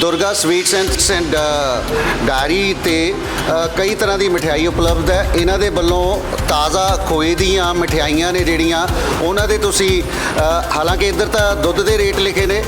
Durga sweets and and dairy ਤੇ ਕਈ ਤਰ੍ਹਾਂ ਦੀ ਮਠਿਆਈ ਉਪਲਬਧ ਹੈ। ਇਹਨਾਂ ਦੇ ਵੱਲੋਂ ਤਾਜ਼ਾ ਖੋਏ ਦੀਆਂ ਮਠਿਆਈਆਂ ਨੇ ਜਿਹੜੀਆਂ, ਉਹਨਾਂ ਦੇ ਤੁਸੀਂ ਹਾਲਾਂਕਿ ਇੱਧਰ ਤਾਂ ਦੁੱਧ ਦੇ ਰੇਟ ਲਿਖੇ ਨੇ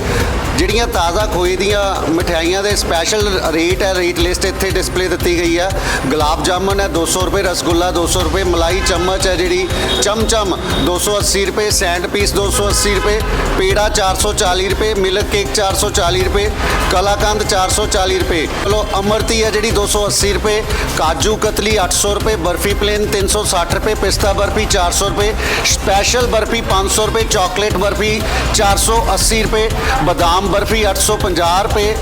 ਜਿਹੜੀਆਂ ਤਾਜ਼ਾ ਖੋਏ ਦੀਆਂ ਮਠਿਆਈਆਂ ਦੇ ਸਪੈਸ਼ਲ ਰੇਟ ਹੈ ਰੇਟ ਲਿਸਟ ਇੱਥੇ ਡਿਸਪਲੇ ਦਿੱਤੀ ਗਈ ਹੈ ਗੁਲਾਬ ਜਾਮਨ ਹੈ 200 ਰੁਪਏ ਰਸਗੁੱਲਾ 200 ਰੁਪਏ ਮਲਾਈ ਚਮਚ ਹੈ ਜਿਹੜੀ। ਚਮਚਮ 280 ਰੁਪਏ ਸੈਂਡ ਪੀਸ 280 ਰੁਪਏ, ਪੇੜਾ 440 ਰੁਪਏ ਮਿਲਕ ਕੇਕ 440 ਰੁਪਏ, ਕਲਾਕੰਦ 440 ਰੁਪਏ। ਚਲੋ, ਅਮਰਤੀ ਹੈ ਜਿਹੜੀ 280 ਰੁਪਏ, ਕਾਜੂ ਕਤਲੀ 800 ਰੁਪਏ, ਬਰਫੀ ਪਲੇਨ 360 ਰੁਪਏ, ਪਿਸਤਾ ਬਰਫੀ 400 ਰੁਪਏ ਸਪੈਸ਼ਲ ਬਰਫੀ 500 ਰੁਪਏ ਚਾਕਲੇਟ ਬਰਫੀ 480 ਰੁਪਏ, ਬਦਾਮ ਬਰਫੀ 850 ਰੁਪਏ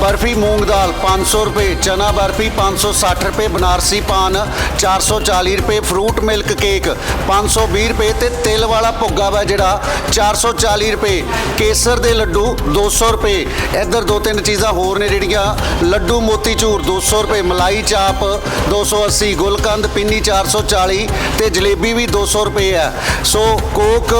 ਬਰਫੀ ਮੂੰਗ ਦਾਲ 500 ਰੁਪਏ, ਚਨਾ ਬਰਫੀ 560 ਰੁਪਏ, ਬਨਾਰਸੀ ਪਾਨ 440 ਰੁਪਏ, ਫਰੂਟ ਮਿਲਕ ਕੇਕ 520 ਰੁਪਏ ਤੇ ਤਿਲ ਵਾਲਾ ਭੁੱਗਾ ਵਾ ਜਿਹੜਾ 440 ਰੁਪਏ, ਕੇਸਰ ਦੇ ਲੱਡੂ 200 ਰੁਪਏ। ਇੱਧਰ ਦੋ ਤਿੰਨ ਚੀਜ਼ਾਂ ਹੋਰ ਨੇ ਜਿਹੜੀਆਂ, ਲੱਡੂ ਮੋਤੀਚੂਰ 200 ਰੁਪਏ, ਮਲਾਈ ਚਾਪ 280 ਗੁਲਕੰਦ ਪਿੰਨੀ 440 ਤੇ ਜਲੇਬੀ ਵੀ 200 ਰੁਪਏ ਹੈ ਸੋ ਕੋਕ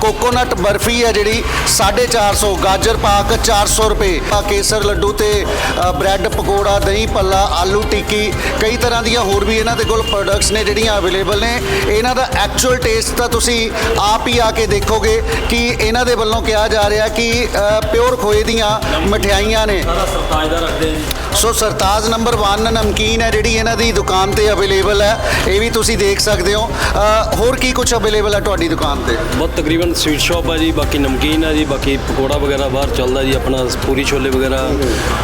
ਕੋਕੋਨਟ ਬਰਫੀ ਹੈ ਜਿਹੜੀ 450 ਗਾਜਰ ਪਾਕ 400 ਰੁਪਏ। ਆ ਕੇਸਰ ਲੱਡੂ ਤੇ ਅ, ਬ੍ਰੈਡ ਪਕੌੜਾ ਦਹੀਂ ਭੱਲਾ ਆਲੂ ਟਿੱਕੀ ਕਈ ਤਰ੍ਹਾਂ ਦੀਆਂ ਹੋਰ ਵੀ ਇਹਨਾਂ ਦੇ ਕੋਲ ਪ੍ਰੋਡਕਟਸ ਨੇ ਜਿਹੜੀਆਂ ਅਵੇਲੇਬਲ ਨੇ। ਇਹਨਾਂ ਦਾ ਐਕਚੁਅਲ ਟੇਸਟ ਤਾਂ ਤੁਸੀਂ ਆਪ ਹੀ ਆ ਕੇ ਦੇਖੋਗੇ ਕਿ ਇਹਨਾਂ ਦੇ ਵੱਲੋਂ ਕਿਹਾ ਜਾ ਰਿਹਾ ਕਿ ਪਿਓਰ ਖੋਏ ਦੀਆਂ ਮਠਿਆਈਆਂ ਨੇ। ਸਾਰਾ ਸਰਤਾਜ ਦਾ ਰੱਖਦੇ ਜੀ। ਸੋ ਸਰਤਾਜ ਨੰਬਰ 1 ਨਮਕੀਨ ਹੈ ਜਿਹੜੀ ਇਹਨਾਂ ਦੀ ਦੁਕਾਨ ਤੇ ਅਵੇਲੇਬਲ ਹੈ। ਇਹ ਵੀ ਤੁਸੀਂ ਦੇਖ ਸਕਦੇ ਹੋ। ਅ, ਹੋਰ ਕੀ ਕੁਝ ਅਵੇਲੇਬਲ ਹੈ ਤੁਹਾਡੀ ਦੁਕਾਨ ਤੇ? ਬਹੁਤ ਤਕਰੀਬਨ ਸਵੀਟ ਸ਼ਾਪ ਹੈ ਜੀ ਬਾਕੀ ਨਮਕੀਨ ਹੈ ਜੀ ਬਾਕੀ ਪਕੌੜਾ ਵਗੈਰਾ ਬਾਹਰ ਚੱਲਦਾ ਜੀ ਆਪਣਾ ਪੂਰੀ ਛੋਲੇ ਵਗੈਰਾ।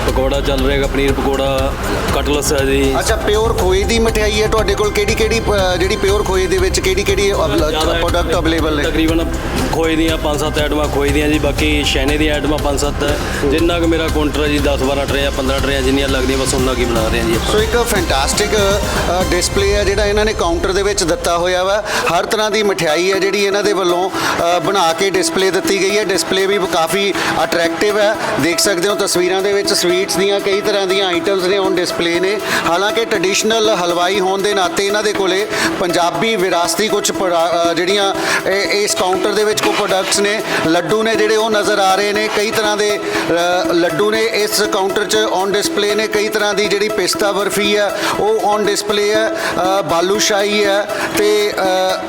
ਪਕੌੜਾ ਚੱਲ ਰਿਹਾਗਾ ਪਨੀਰ ਪਕੌੜਾ ਕਟਲਸ ਹੈ ਜੀ। ਅੱਛਾ ਪਿਓਰ ਖੋਏ ਦੀ ਮਠਿਆਈ ਹੈ ਤੁਹਾਡੇ ਕੋਲ। ਕਿਹੜੀ ਕਿਹੜੀ ਜਿਹੜੀ ਪਿਓਰ ਖੋਏ ਦੇ ਵਿੱਚ ਕਿਹੜੀ ਕਿਹੜੀ ਜ਼ਿਆਦਾ ਪ੍ਰੋਡਕਟ ਅਵੇਲੇਬਲ ਨੇ? ਤਕਰੀਬਨ ਖੋਏ ਦੀਆਂ 5-7 ਆਈਟਮਾਂ ਖੋਏ ਦੀਆਂ ਜੀ ਬਾਕੀ ਸ਼ੈਨੇ ਦੀਆਂ ਆਈਟਮਾਂ 5-7 ਹੈ ਜਿੰਨਾ ਕੁ ਮੇਰਾ ਕਾਊਂਟਰ ਹੈ ਜੀ 10-12 ਟਰੇਆਂ 15 ਟਰੇਆਂ ਜਿੰਨੀਆਂ ਲੱਗਦੀਆਂ ਬਸ ਉਹਨਾਂ ਕੀ ਬਣਾ ਰਹੇ ਹਾਂ ਜੀ ਆਪਾਂ। ਸੋ ਇੱਕ ਫੈਂਟਾਸਟਿਕ ਡਿਸਪਲੇ ਹੈ ਜਿਹੜਾ ਇਹਨਾਂ ਨੇ ਕਾਊਂਟਰ ਦੇ ਵਿੱਚ ਦਿੱਤਾ ਹੋਇਆ ਵਾ। ਹਰ ਤਰ੍ਹਾਂ ਦੀ ਮਠਿਆਈ ਹੈ ਜਿਹੜੀ ਇਹਨਾਂ ਦੇ ਵੱਲੋਂ ਅ, ਬਣਾ ਕੇ ਡਿਸਪਲੇ ਦਿੱਤੀ ਗਈ ਹੈ ਡਿਸਪਲੇ ਵੀ ਕਾਫੀ ਅਟਰੈਕਟਿਵ ਹੈ ਦੇਖ ਸਕਦੇ ਹੋ ਤਸਵੀਰਾਂ ਦੇ ਵਿੱਚ ਸਵੀਟਸ ਦੀਆਂ ਕਈ ਤਰ੍ਹਾਂ ਦੀਆਂ ਆਈਟਮਸ ਨੇ ਔਨ ਡਿਸਪਲੇ ਨੇ। ਹਾਲਾਂਕਿ ਟ੍ਰੈਡੀਸ਼ਨਲ ਹਲਵਾਈ ਹੋਣ ਦੇ ਨਾਤੇ ਇਹਨਾਂ ਦੇ ਕੋਲੇ ਪੰਜਾਬੀ ਵਿਰਾਸਤੀ ਕੁਝ ਜਿਹੜੀਆਂ ਇਹ- ਇਸ ਕਾਊਂਟਰ ਦੇ ਵਿੱਚ ਕੋਈ ਪ੍ਰੋਡਕਟਸ ਨੇ। ਲੱਡੂ ਨੇ ਜਿਹੜੇ ਉਹ ਨਜ਼ਰ ਆ ਰਹੇ ਨੇ। ਕਈ ਤਰ੍ਹਾਂ ਦੇ ਅ, ਲੱਡੂ ਨੇ ਇਸ ਕਾਊਂਟਰ 'ਚ ਔਨ ਡਿਸਪਲੇ ਨੇ ਕਈ ਤਰ੍ਹਾਂ ਦੀ ਜਿਹੜੀ ਪਿਸਤਾ ਬਰਫੀ ਹੈ ਉਹ ਔਨ ਡਿਸਪਲੇ ਹੈ ਬਾਲੂਸ਼ਾਹੀ ਹੈ ਤੇ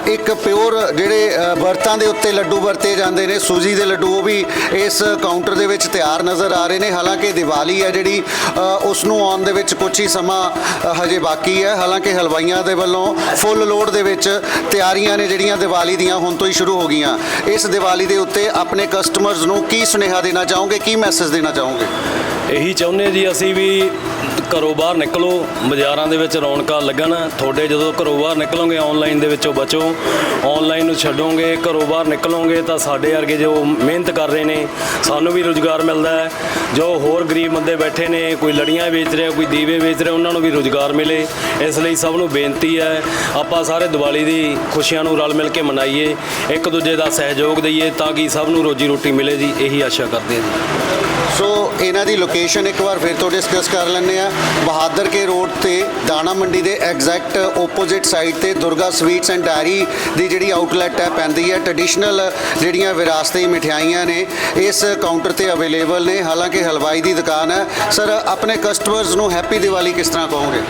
ਇੱਕ ਪਿਓਰ ਜਿਹੜੇ ਵਰਤਾਂ ਦੇ ਉੱਤੇ ਲੱਡੂ ਵਰਤੇ ਜਾਂਦੇ ਨੇ, ਸੂਜੀ ਦੇ ਲੱਡੂ, ਉਹ ਵੀ ਇਸ ਕਾਊਂਟਰ ਦੇ ਵਿੱਚ ਤਿਆਰ ਨਜ਼ਰ ਆ ਰਹੇ ਨੇ। ਹਾਲਾਂਕਿ ਦੀਵਾਲੀ ਹੈ ਜਿਹੜੀ ਉਸ ਨੂੰ ਆਉਣ ਦੇ ਵਿੱਚ ਕੁਝ ਹੀ ਸਮਾਂ ਹਜੇ ਬਾਕੀ ਹੈ ਹਾਲਾਂਕਿ ਹਲਵਾਈਆਂ ਦੇ ਵੱਲੋਂ ਫੁੱਲ ਲੋਡ ਦੇ ਵਿੱਚ ਤਿਆਰੀਆਂ ਨੇ ਜਿਹੜੀਆਂ ਦੀਵਾਲੀ ਦੀਆਂ ਹੁਣ ਤੋਂ ਹੀ ਸ਼ੁਰੂ ਹੋ ਗਈਆਂ। ਇਸ ਦੀਵਾਲੀ ਦੇ ਉੱਤੇ ਆਪਣੇ ਕਸਟਮਰਸ ਨੂੰ ਕੀ ਸੁਨੇਹਾ ਦੇਣਾ ਚਾਹੋਗੇ, ਕੀ ਮੈਸੇਜ ਦੇਣਾ ਚਾਹੋਗੇ? ਇਹੀ ਚਾਹੁੰਦੇ ਜੀ ਅਸੀਂ ਵੀ ਘਰੋਂ ਬਾਹਰ ਨਿਕਲੋ, ਬਾਜ਼ਾਰਾਂ ਦੇ ਵਿੱਚ ਰੌਣਕਾਂ ਲੱਗਣ। ਤੁਹਾਡੇ ਜਦੋਂ ਘਰੋਂ ਬਾਹਰ ਨਿਕਲੋਗੇ ਆਨਲਾਈਨ ਦੇ ਵਿੱਚੋਂ ਬਚੋ। ਆਨਲਾਈਨ ਨੂੰ ਛੱਡੋਗੇ, ਘਰੋਂ ਬਾਹਰ ਨਿਕਲੋਗੇ ਤਾਂ ਸਾਡੇ ਵਰਗੇ ਜੋ ਮਿਹਨਤ ਕਰ ਰਹੇ ਨੇ, ਸਾਨੂੰ ਵੀ ਰੋਜ਼ਗਾਰ ਮਿਲਦਾ ਹੈ। ਜੋ ਹੋਰ ਗਰੀਬ ਬੰਦੇ ਬੈਠੇ ਨੇ, ਕੋਈ ਲੜੀਆਂ ਵੇਚ ਰਿਹਾ, ਕੋਈ ਦੀਵੇ ਵੇਚ ਰਿਹਾ, ਉਹਨਾਂ ਨੂੰ ਵੀ ਰੋਜ਼ਗਾਰ ਮਿਲੇ। ਇਸ ਲਈ ਸਭ ਨੂੰ ਬੇਨਤੀ ਹੈ, ਆਪਾਂ ਸਾਰੇ ਦੀਵਾਲੀ ਦੀ ਖੁਸ਼ੀਆਂ ਨੂੰ ਰਲ ਮਿਲ ਕੇ ਮਨਾਈਏ। ਇੱਕ ਦੂਜੇ ਦਾ ਸਹਿਯੋਗ ਦਈਏ ਤਾਂ ਕਿ ਸਭ ਨੂੰ ਰੋਜੀ ਰੋਟੀ ਮਿਲੇ ਜੀ, ਇਹੀ ਆਸ਼ਾ ਕਰਦੇ ਹਾਂ ਜੀ। ਇਹਨਾਂ ਦੀ ਲੋਕੇਸ਼ਨ ਇੱਕ ਵਾਰ ਫਿਰ ਤੋਂ ਡਿਸਕਸ ਕਰ ਲੈਂਦੇ ਆ ਬਹਾਦਰ ਕੇ ਰੋਡ ਤੇ ਦਾਣਾ ਮੰਡੀ ਦੇ ਐਗਜ਼ੈਕਟ ਆਪੋਜ਼ਿਟ ਸਾਈਡ ਤੇ ਦੁਰਗਾ ਸਵੀਟਸ ਐਂਡ ਡਾਇਰੀ ਦੀ ਜਿਹੜੀ ਆਊਟਲੈਟ ਹੈ ਪੈਂਦੀ ਹੈ। ਟ੍ਰੈਡੀਸ਼ਨਲ ਜਿਹੜੀਆਂ ਵਿਰਾਸਤੀ ਮਠਿਆਈਆਂ ਨੇ, ਇਸ ਕਾਊਂਟਰ ਤੇ ਅਵੇਲੇਬਲ ਨੇ। ਹਾਲਾਂਕਿ ਹਲਵਾਈ ਦੀ ਦੁਕਾਨ ਹੈ। ਸਰ ਆਪਣੇ ਕਸਟਮਰਸ ਨੂੰ ਹੈਪੀ ਦੀਵਾਲੀ ਕਿਸ ਤਰ੍ਹਾਂ ਕਹੋਗੇ?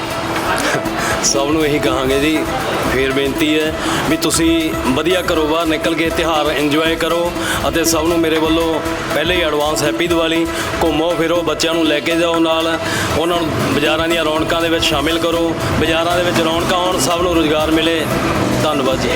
ਸਭ ਨੂੰ ਇਹੀ ਕਹਾਂਗੇ ਜੀ, ਫੇਰ ਬੇਨਤੀ ਹੈ ਵੀ ਤੁਸੀਂ ਵਧੀਆ ਘਰੋਂ ਬਾਹਰ ਨਿਕਲ ਕੇ ਤਿਉਹਾਰ ਇੰਜੋਏ ਕਰੋ ਅਤੇ ਸਭ ਨੂੰ ਮੇਰੇ ਵੱਲੋਂ ਪਹਿਲੇ ਹੀ ਐਡਵਾਂਸ ਹੈਪੀ ਦੀਵਾਲੀ, ਘੁੰਮੋ ਫਿਰੋ, ਬੱਚਿਆਂ ਨੂੰ ਲੈ ਕੇ ਜਾਓ ਨਾਲ, ਉਹਨਾਂ ਨੂੰ ਬਾਜ਼ਾਰਾਂ ਦੀਆਂ ਰੌਣਕਾਂ ਦੇ ਵਿੱਚ ਸ਼ਾਮਿਲ ਕਰੋ, ਬਾਜ਼ਾਰਾਂ ਦੇ ਵਿੱਚ ਰੌਣਕਾਂ ਆਉਣ ਸਭ ਨੂੰ ਰੋਜ਼ਗਾਰ ਮਿਲੇ, ਧੰਨਵਾਦ ਜੀ।